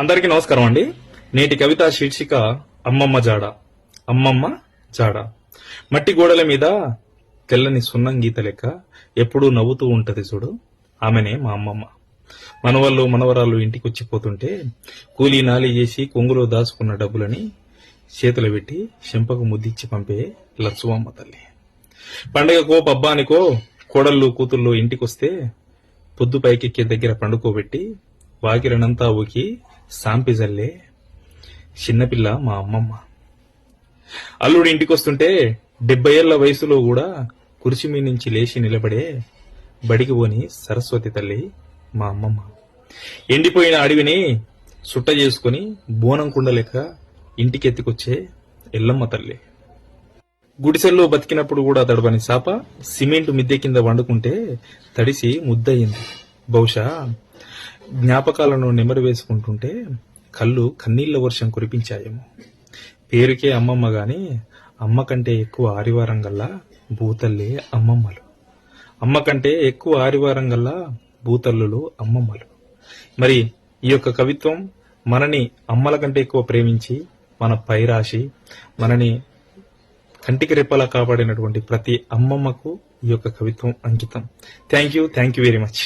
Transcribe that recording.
అందరికీ నమస్కారం అండి. నేటి కవిత శీర్షిక అమ్మమ్మ జాడ. అమ్మమ్మ జాడ. మట్టి గోడల మీద తెల్లని సున్నం గీత లెక్క ఎప్పుడూ నవ్వుతూ ఉంటది చూడు. ఆమెనే మా అమ్మమ్మ. మనవళ్ళు మనవరాళ్ళు ఇంటికి వచ్చిపోతుంటే కూలీ నాలి చేసి కొంగులో దాచుకున్న డబ్బులని చేతులు పెట్టి చెంపకు ముద్దిచ్చి పంపే లచ్చువమ్మ తల్లి. పండగకో పబ్బానికో కోడళ్ళు కూతుళ్ళు ఇంటికొస్తే పొద్దు పైకెక్కే దగ్గర పండుకోబెట్టి వాకిలనంతా ఊకి సాంపిజల్లే చిన్నపిల్ల మా అమ్మమ్మ. అల్లుడు ఇంటికొస్తుంటే డెబ్బై ఏళ్ళ వయసులో కూడా కుర్చీ మీ నుంచి లేచి నిలబడే బడికి పోని సరస్వతి తల్లి మా అమ్మమ్మ. ఎండిపోయిన అడవిని సుట్ట చేసుకుని బోనం కుండ లెక్క ఇంటికెత్తికొచ్చే ఎల్లమ్మ తల్లి. గుడిసెల్లో బతికినప్పుడు కూడా తడవని చాప సిమెంట్ మిద్దె కింద వండుకుంటే తడిసి ముద్దయింది. బహుశా జ్ఞాపకాలను నెమరు వేసుకుంటుంటే కళ్ళు కన్నీళ్ళ వర్షం కురిపించాయేమో. పేరుకే అమ్మమ్మ గాని అమ్మ కంటే ఎక్కువ ఆరివారం గల్లా భూతల్లే అమ్మమ్మలు. అమ్మ కంటే ఎక్కువ ఆరివారం గల్లా భూతల్లులు అమ్మమ్మలు. మరి ఈ యొక్క కవిత్వం మనని అమ్మల కంటే ఎక్కువ ప్రేమించి మన పైరాశి మనని కంటికి రెప్పలా కాపాడినటువంటి ప్రతి అమ్మమ్మకు ఈ యొక్క కవిత్వం అంకితం. Thank you thank you very much